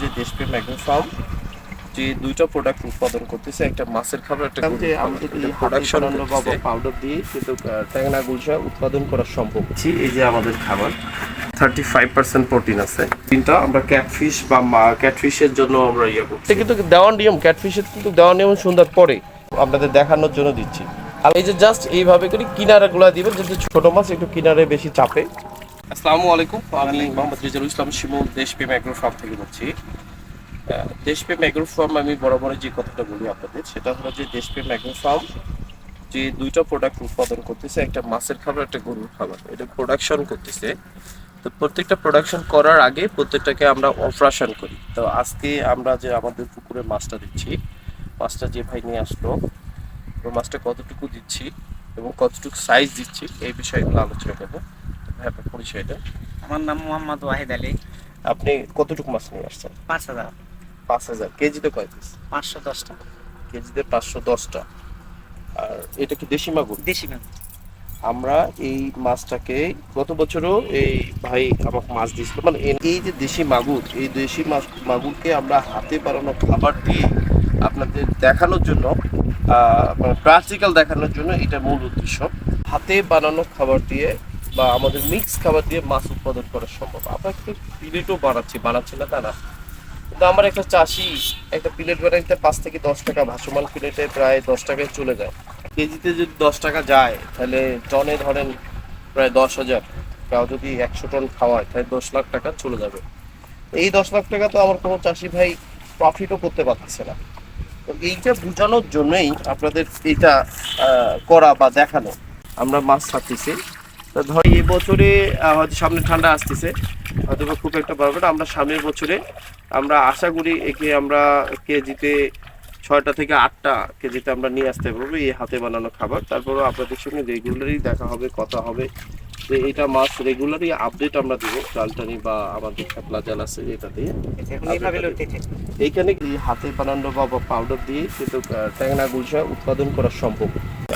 যে দেশপ্রেম agro farm যে দুইটা প্রোডাক্ট উৎপাদন করতেছে একটা মাছের খাবার একটা যে প্রোডাকশন বা পাউডার দিয়ে কিন্তু ট্যাংরা গুলশা উৎপাদন করা সম্ভব। এই যে আমাদের খাবার থার্টি ফাইভ পার্সেন্ট প্রোটিন আছে। তিনটা আমরা ক্যাটফিশ বা ক্যাটফিশের জন্য আমরা ইয়ে করছি। কিন্তু দেওয়ার নিয়ম ক্যাটফিশের কিন্তু দেওয়ার নিয়ম সুন্দর পরে আপনাদের দেখানোর জন্য দিচ্ছি। আর এই যে জাস্ট এইভাবে করে কিনারাগুলো দিবেন যাতে ছোট মাছ একটু কিনারে বেশি চাপে আসসালামু আলাইকুম। আমি মোহাম্মদ রিজাল ইসলাম শিমুল দেশপ্রেম অ্যাগ্রো ফার্ম থেকে বলছি। দেশপ্রেম অ্যাগ্রো ফার্ম আমি বরাবর যে কথাটা বলি আপনাদের সেটা হলো যে দেশপ্রেম অ্যাগ্রো ফার্ম যে দুইটা প্রোডাক্ট উৎপাদন করতেছে একটা মাছের খাবার একটা গরুর খাবার এটা প্রোডাকশন করতেছে। তো প্রত্যেকটা প্রোডাকশন করার আগে প্রত্যেকটাকে আমরা অপারেশন করি। তো আজকে আমরা যে আমাদের পুকুরে মাছটা দিচ্ছি মাছটা যে ভাই নিয়ে আসলো মাছটা কতটুকু দিচ্ছি এবং কতটুকু সাইজ দিচ্ছি এই বিষয়গুলো আলোচনা করব। ভাই আপনার পরিচয়টা? আমার নাম মোহাম্মদ ওয়াহিদ আলী। আপনি কতটুকু মাছ নিয়ে আসছেন? পাঁচ হাজার। পাঁচ হাজার। কেজিতে কয় পিস পাঁচশো দশটা কেজিতে পাঁচশো দশটা আর এটা কি দেশি মাগুর? দেশি মাছ আমরা এই মাছটাকে গত বছরও এই ভাই আমাকে মাছ দিয়েছিল। মানে এই যে দেশি মাগুর এই দেশি মাছ মাগুরকে আমরা হাতে বানানো খাবার দিয়ে আপনাদের দেখানোর জন্য আহ, মানে প্র্যাকটিক্যাল দেখানোর জন্য এটা মূল উদ্দেশ্য। হাতে বানানো খাবার দিয়ে বা আমাদের মিক্স খাবার দিয়ে মাছ উৎপাদন করা সম্ভব। আমরা কিন্তু প্লেটও বানাচ্ছি বানাচ্ছি না, তা না। কিন্তু আমার একটা চাষি একটা প্লেট বানাইতে পাঁচ থেকে দশ টাকা ভাসমান প্লেটে প্রায় দশ টাকায় চলে যায়। কেজিতে যদি দশ টাকা যায়, তাহলে টনে ধরেন প্রায় দশ হাজার। কেউ যদি একশো টন খাওয়ায় তাহলে দশ লাখ টাকা চলে যাবে। এই দশ লাখ টাকা তো আমার কোনো চাষি ভাই প্রফিটও করতে পারতেছে না। তো এইটা বোঝানোর জন্যই আপনাদের এটা করা বা দেখানো। আমরা মাছ ছাড়তেছি। তো ধর এই বছরে হয়তো সামনে ঠান্ডা আসতেছে। হয়তো খুব একটা পারবে না। আমরা সামনের বছরে আমরা আশা করি একে আমরা কেজিতে ছয়টা থেকে আটটা কেজিতে আমরা নিয়ে আসতে পারব এই হাতে বানানো খাবার। তারপরেও আপনাদের সঙ্গে রেগুলারই দেখা হবে কথা হবে। যে এটা মাছ রেগুলারই আপডেট আমরা দেবো ডালটানি বা আমাদের খেপলা জাল আছে এটা দিয়ে। এইখানে এই হাতে বানানো বা পাউডার দিয়ে কিন্তু ট্যাংরা গুলশা উৎপাদন করা সম্ভব।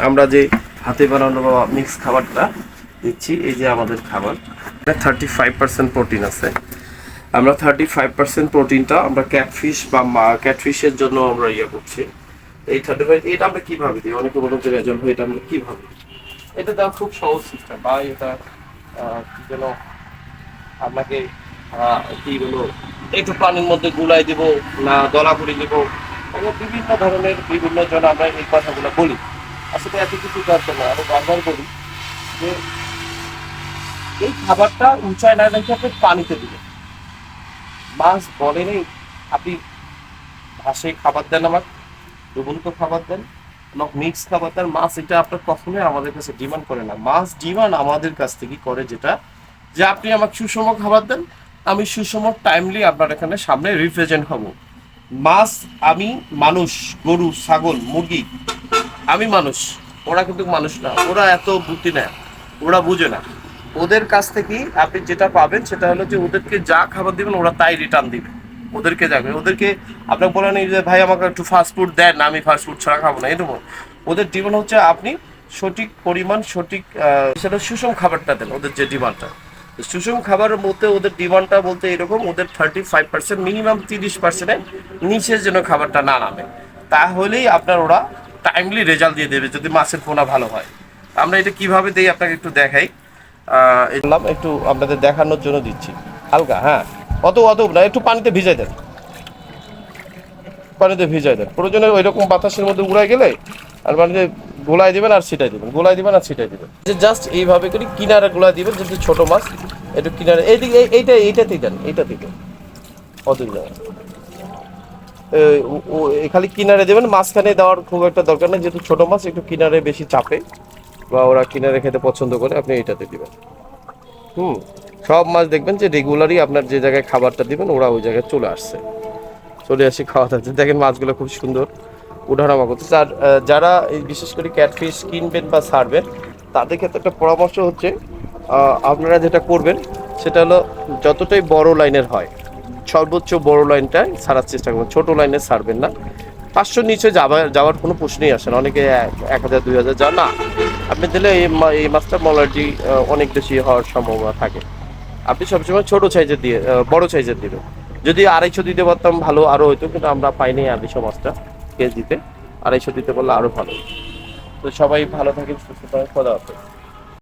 আমরা যে হাতে বানানো বা মিক্স খাবারটা দিচ্ছি, এই যে আমাদের খাবার। এটা থার্টি ফাইভ পার্সেন্ট প্রোটিন আছে। আমরা থার্টি ফাইভ পার্সেন্ট প্রোটিনটা আমরা ক্যাটফিশ বা ক্যাটফিশের জন্য আমরা ইয়ে করছি। এই থার্টি ফাইভ এটা আমরা কীভাবে দিই? অনেকে বলুন যে হয় এটা আমরা কীভাবে এটা দেওয়া খুব সহজ সিস্টেম বা এটা যেন আপনাকে কি বলো একটু পানির মধ্যে গুলাই দিব, না, দলা করে দিব এগুলো বিভিন্ন ধরনের বিভিন্ন জন আমরা এই কথাগুলো বলি। আসলে এত কিছু দরকার না। আমি বারবার বলি যে এই খাবারটা উঁচায় না রেখে আপনি পানিতে দিবেন। মাছ বলে নেই, আপনি ঘাসে খাবার দেন আমার ডুবন্ত খাবার দেন মিক্স খাবার দেন। মাছ এটা আপনার কখনোই আমাদের কাছে ডিমান্ড করে না। মাছ ডিমান্ড আমাদের কাছ থেকে করে যেটা যে আপনি আমাকে সুষম খাবার দেন, আমি সুষম টাইমলি আপনার এখানে সামনে রিপ্রেজেন্ট হব। মাছ আমি মানুষ, গরু, ছাগল, মুরগি, আমি মানুষ। ওরা কিন্তু মানুষ না, ওরা এত বুদ্ধি নেয়, ওরা বুঝে না। ওদের কাছ থেকে আপনি যেটা পাবেন সেটা হলো যে ওদেরকে যা খাবার দিবেন, ওরা তাই রিটার্ন দিবে। ওদেরকে যাবে। ওদেরকে আপনাকে বলেন যে, ভাই, আমাকে একটু ফাস্ট ফুড দেন, আমি ফাস্ট ফুড ছাড়া খাব না। এরকম ওদের ডিমান্ড হচ্ছে আপনি সঠিক পরিমাণ, সঠিক সেটা সুষম খাবারটা দেন ওদের যে ডিমান্ডটা সুষম খাবারের মধ্যে ওদের ডিমান্ডটা বলতে এরকম, ওদের থার্টি ফাইভ পার্সেন্ট মিনিমাম তিরিশ পার্সেন্টের নিচের যেন খাবারটা না নামে। তাহলেই আপনার ওরা টাইমলি রেজাল্ট দিয়ে দেবে যদি মাছের পোনা ভালো হয়। আমরা এটা কীভাবে দেই আপনাকে একটু দেখাই। আহ, একটু আপনাদের দেখানোর জন্য দিচ্ছি। হালকা হ্যাঁ। অত অত না একটু পানিতে ভিজাই দেন। পানিতে ভিজাই দেন। প্রয়োজনে ওই রকম বাতাসের মধ্যে উড়াই গেলে আর পানিতে গোলাই দিবেন আর ছিটাই দিবেন। গোলাই দিবেন আর ছিটাই দিবেন। যে জাস্ট এইভাবে করে কিনারে গোলাই দিবেন যদি ছোট মাছ একটু কিনারে এই- এইটা এইটাতেই দেন এইটাতেই দেন। অত খালি কিনারে দেবেন মাঝখানে দেওয়ার খুব একটা দরকার নেই যেহেতু ছোট মাছ একটু কিনারে বেশি চাপে। বা ওরা কিনারে খেতে পছন্দ করে, আপনি এইটাতে দিবেন। হুম, সব মাছ দেখবেন যে রেগুলারই আপনার যে জায়গায় খাবারটা দিবেন, ওরা ওই জায়গায় চলে আসছে। চলে আসে খাওয়া দাচ্ছে দেখেন মাছগুলো খুব সুন্দর, উঠানামা করতেছে আর যারা বিশেষ করে ক্যাটফিশ কিনবেন বা ছাড়বেন, তাদের ক্ষেত্রে একটা পরামর্শ হচ্ছে আপনারা যেটা করবেন, সেটা হলো যতটাই বড় লাইনের হয়, সর্বোচ্চ বড় লাইনটাই ছাড়ার চেষ্টা করবেন। ছোটো লাইনে ছাড়বেন না। পাঁচশো নিচে যাবার, যাওয়ার কোনো প্রশ্নই আসে না। অনেকে এক- হাজার, দুই হাজার যান না। আপনি দিলে এই মাস্টার মলার্জি অনেক বেশি হওয়ার সম্ভাবনা থাকে। আপনি সবসময় ছোট সাইজের দিয়ে বড় সাইজের দিবেন। যদি আড়াইশো দিতে পারতাম ভালো আরও হইতো, কিন্তু আমরা পাইনি আড়াইশো মাছটা কেজিতে। আড়াইশো দিতে পারলে আরও ভালো তো সবাই ভালো থাকেন, সুস্থ থাকেন, খোদা হাফেজ।